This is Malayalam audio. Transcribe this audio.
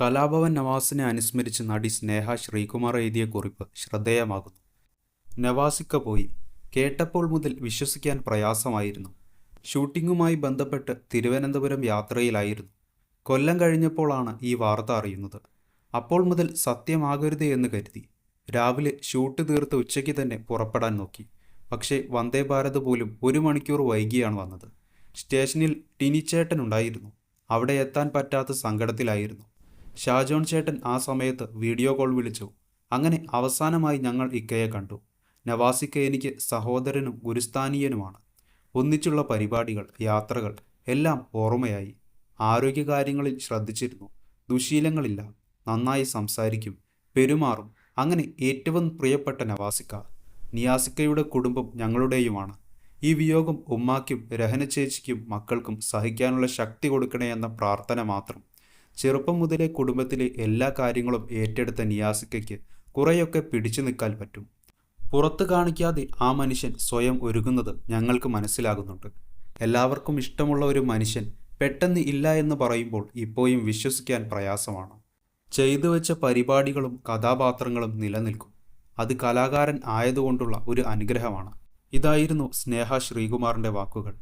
കലാഭവൻ നവാസിനെ അനുസ്മരിച്ച് നടി സ്നേഹ ശ്രീകുമാർ എഴുതിയ കുറിപ്പ് ശ്രദ്ധേയമാകുന്നു. നവാസിക്ക പോയി. കേട്ടപ്പോൾ മുതൽ വിശ്വസിക്കാൻ പ്രയാസമായിരുന്നു. ഷൂട്ടിങ്ങുമായി ബന്ധപ്പെട്ട് തിരുവനന്തപുരം യാത്രയിലായിരുന്നു. കൊല്ലം കഴിഞ്ഞപ്പോഴാണ് ഈ വാർത്ത അറിയുന്നത്. അപ്പോൾ മുതൽ സത്യമാകരുത് എന്ന് കരുതി. രാവിലെ ഷൂട്ട് തീർത്ത് ഉച്ചയ്ക്ക് തന്നെ പുറപ്പെടാൻ നോക്കി. പക്ഷേ വന്ദേ ഭാരത് പോലും ഒരു മണിക്കൂർ വൈകിയാണ് വന്നത്. സ്റ്റേഷനിൽ ടിനിച്ചേട്ടൻ ഉണ്ടായിരുന്നു. അവിടെ എത്താൻ പറ്റാത്ത സങ്കടത്തിലായിരുന്നു. ഷാജോൺ ചേട്ടൻ ആ സമയത്ത് വീഡിയോ കോൾ വിളിച്ചു. അങ്ങനെ അവസാനമായി ഞങ്ങൾ ഇക്കയെ കണ്ടു. നവാസിക്ക എനിക്ക് സഹോദരനും ഗുരുസ്ഥാനീയനുമാണ്. ഒന്നിച്ചുള്ള പരിപാടികൾ യാത്രകൾ എല്ലാം ഓർമ്മയായി. ആരോഗ്യകാര്യങ്ങളിൽ ശ്രദ്ധിച്ചിരുന്നു. ദുശീലങ്ങളില്ല. നന്നായി സംസാരിക്കും പെരുമാറും. അങ്ങനെ ഏറ്റവും പ്രിയപ്പെട്ട നവാസിക്ക നിയാസിക്കയുടെ കുടുംബം ഞങ്ങളുടെയുമാണ്. ഈ വിയോഗം ഉമ്മാക്കും രഹന ചേച്ചിക്കും മക്കൾക്കും സഹിക്കാനുള്ള ശക്തി കൊടുക്കണേ എന്ന പ്രാർത്ഥന മാത്രം. ചെറുപ്പം മുതലേ കുടുംബത്തിലെ എല്ലാ കാര്യങ്ങളും ഏറ്റെടുത്ത നിയാസിക്കയ്ക്ക് കുറേയൊക്കെ പിടിച്ചു നിൽക്കാൻ പറ്റും. പുറത്ത് കാണിക്കാതെ ആ മനുഷ്യൻ സ്വയം ഒരുങ്ങുന്നത് ഞങ്ങൾക്ക് മനസ്സിലാകുന്നുണ്ട്. എല്ലാവർക്കും ഇഷ്ടമുള്ള ഒരു മനുഷ്യൻ പെട്ടെന്ന് ഇല്ല എന്ന് പറയുമ്പോൾ ഇപ്പോഴും വിശ്വസിക്കാൻ പ്രയാസമാണ്. ചെയ്തു വെച്ച പരിപാടികളും കഥാപാത്രങ്ങളും നിലനിൽക്കും. അത് കലാകാരൻ ആയതുകൊണ്ടുള്ള ഒരു അനുഗ്രഹമാണ്. ഇതായിരുന്നു സ്നേഹ ശ്രീകുമാറിന്റെ വാക്കുകൾ.